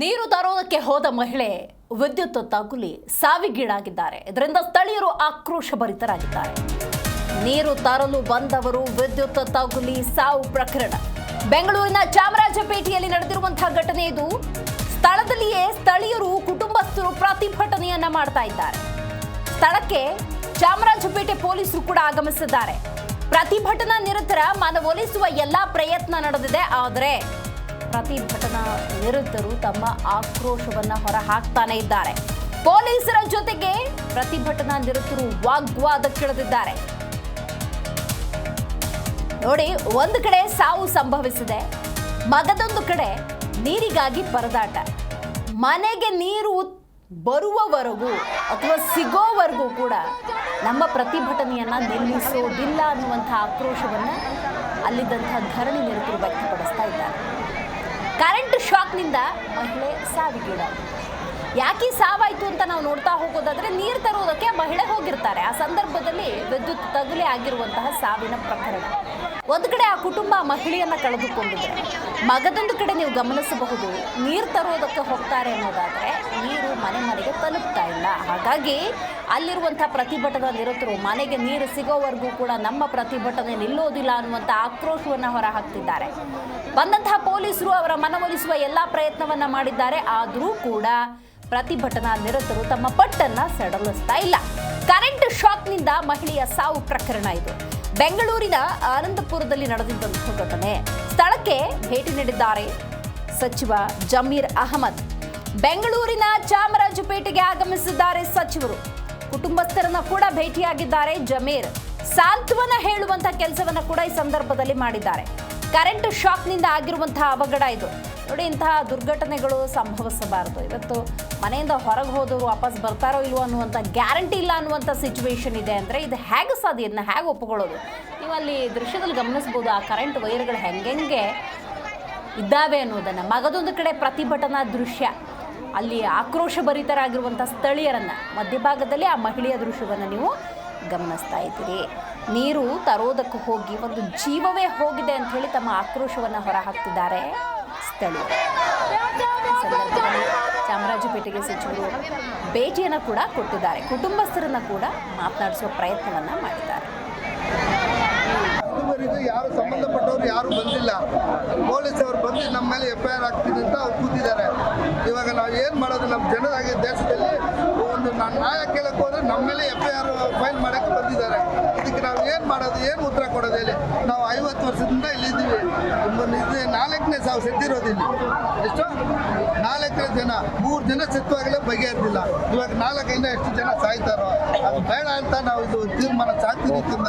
ನೀರು ತರೋದಕ್ಕೆ ಹೋದ ಮಹಿಳೆ ವಿದ್ಯುತ್ ತಗುಲಿ ಸಾವಿಗೀಡಾಗಿದ್ದಾರೆ. ಇದರಿಂದ ಸ್ಥಳೀಯರು ಆಕ್ರೋಶಭರಿತರಾಗಿದ್ದಾರೆ ನೀರು ತರಲು ಬಂದವರು ವಿದ್ಯುತ್ ತಗುಲಿ ಸಾವು ಪ್ರಕರಣ. ಬೆಂಗಳೂರಿನ ಚಾಮರಾಜಪೇಟೆಯಲ್ಲಿ ನಡೆದಿರುವಂತಹ ಘಟನೆ ಇದು. ಸ್ಥಳದಲ್ಲಿಯೇ ಸ್ಥಳೀಯರು ಕುಟುಂಬಸ್ಥರು ಪ್ರತಿಭಟನೆಯನ್ನ ಮಾಡ್ತಾ ಇದ್ದಾರೆ. ಸ್ಥಳಕ್ಕೆ ಚಾಮರಾಜಪೇಟೆ ಪೊಲೀಸರು ಕೂಡ ಆಗಮಿಸಿದ್ದಾರೆ. ಪ್ರತಿಭಟನಾ ನಿರತರ ಮನವೊಲಿಸುವ ಎಲ್ಲಾ ಪ್ರಯತ್ನ ನಡೆದಿದೆ, ಆದರೆ ಪ್ರತಿಭಟನಾ ನಿರತರು ತಮ್ಮ ಆಕ್ರೋಶವನ್ನ ಹೊರಹಾಕ್ತಾನೆ ಇದ್ದಾರೆ. ಪೊಲೀಸರ ಜೊತೆಗೆ ಪ್ರತಿಭಟನಾ ನಿರತರು ವಾಗ್ವಾದಕ್ಕಿಳಿದಿದ್ದಾರೆ ನೋಡಿ, ಒಂದು ಕಡೆ ಸಾವು ಸಂಭವಿಸಿದೆ, ಮಗದೊಂದು ಕಡೆ ನೀರಿಗಾಗಿ ಪರದಾಟ. ಮನೆಗೆ ನೀರು ಬರುವವರೆಗೂ ಅಥವಾ ಸಿಗೋವರೆಗೂ ಕೂಡ ನಮ್ಮ ಪ್ರತಿಭಟನೆಯನ್ನ ನಿಲ್ಲಿಸೋದಿಲ್ಲ ಅನ್ನುವಂಥ ಆಕ್ರೋಶವನ್ನ ಅಲ್ಲಿದ್ದಂಥ ಧರಣಿ ನಿರತರು ವ್ಯಕ್ತಪಡಿಸ್ತಾ ಇದ್ದಾರೆ. ಶಾಕ್ನಿಂದ ಮಹಿಳೆ ಸಾವಿಗೀಡಾಗಿದೆ ಯಾಕೆ ಸಾವಾಯಿತು ಅಂತ ನಾವು ನೋಡ್ತಾ ಹೋಗೋದಾದ್ರೆ ನೀರು ತರೋದಕ್ಕೆ ಮಹಿಳೆ ಹೋಗಿರ್ತಾರೆ. ಆ ಸಂದರ್ಭದಲ್ಲಿ ವಿದ್ಯುತ್ ತಗುಲಿ ಆಗಿರುವಂತಹ ಸಾವಿನ ಪ್ರಕರಣ. ಒಂದು ಕಡೆ ಆ ಕುಟುಂಬ ಮಹಿಳೆಯನ್ನ ಕಳೆದುಕೊಂಡಿದೆ. ಮಗದೊಂದು ಕಡೆ ನೀವು ಗಮನಿಸಬಹುದು, ನೀರು ತರೋದಕ್ಕೆ ಹೋಗ್ತಾರೆ ಅನ್ನೋದಾದ್ರೆ ನೀರು ಮನೆ ಮನೆಗೆ ತಲುಪ್ತಾ ಇಲ್ಲ. ಹಾಗಾಗಿ ಅಲ್ಲಿರುವಂಥ ಪ್ರತಿಭಟನಾ ನಿರತರು ಮನೆಗೆ ನೀರು ಸಿಗೋವರೆಗೂ ಕೂಡ ನಮ್ಮ ಪ್ರತಿಭಟನೆ ನಿಲ್ಲೋದಿಲ್ಲ ಅನ್ನುವಂಥ ಆಕ್ರೋಶವನ್ನ ಹೊರ ಹಾಕ್ತಿದ್ದಾರೆ ಬಂದಂತಹ ಪೊಲೀಸರು ಅವರ ಮನವೊಲಿಸುವ ಎಲ್ಲಾ ಪ್ರಯತ್ನವನ್ನ ಮಾಡಿದ್ದಾರೆ. ಆದರೂ ಕೂಡ ಪ್ರತಿಭಟನಾ ನಿರತರು ತಮ್ಮ ಪಟ್ಟನ್ನ ಸಡಲಿಸ್ತಾ ಇಲ್ಲ. ಕರೆಂಟ್ ಶಾಕ್ನಿಂದ ಮಹಿಳೆಯ ಸಾವು ಪ್ರಕರಣ ಇದು. ಬೆಂಗಳೂರಿನ ಆನಂದಪುರದಲ್ಲಿ ನಡೆದಿದ್ದಂತಹ ಘಟನೆ. ಸ್ಥಳಕ್ಕೆ ಭೇಟಿ ನೀಡಿದ್ದಾರೆ ಸಚಿವ ಜಮೀರ್ ಅಹಮದ್. ಬೆಂಗಳೂರಿನ ಚಾಮರಾಜಪೇಟೆಗೆ ಆಗಮಿಸಿದ್ದಾರೆ ಸಚಿವರು. ಕುಟುಂಬಸ್ಥರನ್ನ ಕೂಡ ಭೇಟಿಯಾಗಿದ್ದಾರೆ ಜಮೀರ್. ಸಾಂತ್ವನ ಹೇಳುವಂತಹ ಕೆಲಸವನ್ನ ಕೂಡ ಈ ಸಂದರ್ಭದಲ್ಲಿ ಮಾಡಿದ್ದಾರೆ. ಕರೆಂಟ್ ಶಾಕ್ನಿಂದ ಆಗಿರುವಂತಹ ಅವಘಡ ಇದು. ನೋಡಿ ಇಂತಹ ದುರ್ಘಟನೆಗಳು ಸಂಭವಿಸಬಾರದು. ಇವತ್ತು ಮನೆಯಿಂದ ಹೊರಗೆ ಹೋದವರು ವಾಪಸ್ ಬರ್ತಾರೋ ಇಲ್ವೋ ಅನ್ನುವಂಥ ಗ್ಯಾರಂಟಿ ಇಲ್ಲ ಅನ್ನುವಂಥ ಸಿಚುವೇಶನ್ ಇದೆ ಅಂದರೆ ಇದು ಹೇಗೆ ಸಾಧ್ಯ? ಇದನ್ನ ಹೇಗೆ ಒಪ್ಪಿಕೊಳ್ಳೋದು ನೀವು ಅಲ್ಲಿ ದೃಶ್ಯದಲ್ಲಿ ಗಮನಿಸ್ಬೋದು, ಆ ಕರೆಂಟ್ ವೈರ್ಗಳು ಹೆಂಗೆಂಗೆ ಇದ್ದಾವೆ ಅನ್ನೋದನ್ನು. ಮಗದೊಂದು ಕಡೆ ಪ್ರತಿಭಟನಾ ದೃಶ್ಯ. ಅಲ್ಲಿ ಆಕ್ರೋಶ ಭರಿತರಾಗಿರುವಂಥ ಸ್ಥಳೀಯರನ್ನು. ಮಧ್ಯಭಾಗದಲ್ಲಿ ಆ ಮಹಿಳೆಯ ದೃಶ್ಯವನ್ನು ನೀವು ಗಮನಿಸ್ತಾ ಇದ್ದೀರಿ. ನೀರು ತರೋದಕ್ಕೆ ಹೋಗಿ ಒಂದು ಜೀವವೇ ಹೋಗಿದೆ ಅಂತ ಹೇಳಿ ತಮ್ಮ ಆಕ್ರೋಶವನ್ನು ಹೊರಹಾಕ್ತಿದ್ದಾರೆ. ಸಂದರ್ಭದಲ್ಲಿ ಚಾಮರಾಜಪೇಟೆಗೆ ಸಚಿವರು ಭೇಟಿಯನ್ನು ಕೂಡ ಕೊಟ್ಟಿದ್ದಾರೆ. ಕುಟುಂಬಸ್ಥರನ್ನು ಕೂಡ ಮಾತನಾಡಿಸುವ ಪ್ರಯತ್ನವನ್ನ ಮಾಡಿದ್ದಾರೆ. ಯಾರು ಸಂಬಂಧಪಟ್ಟವರು ಯಾರು ಬಂದಿಲ್ಲ. ಪೊಲೀಸ್ ಅವರು ಬಂದು ನಮ್ಮ ಮೇಲೆ ಎಫ್ ಐ ಆರ್ ಆಗ್ತೀನಿ ಅಂತ ಅವ್ರು ಕೂತಿದ್ದಾರೆ. ಇವಾಗ ನಾವು ಏನು ಮಾಡೋದು? ನಮ್ಮ ಜನರಾಗಿ ದೇಶದಲ್ಲಿ ಒಂದು ನಾನು ನ್ಯಾಯ ಕೇಳಕ್ಕೆ ಹೋದ್ರೆ ನಮ್ಮ ಮೇಲೆ ಎಫ್ ಐ ಆರ್ ಫೈಲ್ ಮಾಡೋಕ್ಕೆ ಬಂದಿದ್ದಾರೆ. ಇದಕ್ಕೆ ನಾವು ಏನು ಮಾಡೋದು? ಏನು ಉತ್ತರ ಕೊಡೋದು ಹೇಳಿ? ನಾವು ಐವತ್ತು ವರ್ಷದಿಂದ ನಾಲ್ಕನೇ ಸಾವು ಸೆದ್ದಿರೋದಿಲ್ಲ. ಎಷ್ಟು? ನಾಲ್ಕನೇ ಜನ. ಮೂರು ಜನ ಸತ್ತುವಾಗಲೇ ಬಗೆಹರಿದಿಲ್ಲ. ಇವಾಗ ನಾಲ್ಕೈದು ಎಷ್ಟು ಜನ ಸಾಯ್ತಾರೋ? ಅದು ಬೇಡ ಅಂತ ನಾವು ಇದು ತೀರ್ಮಾನ ಶಾಂತಿಯುತದಿಂದ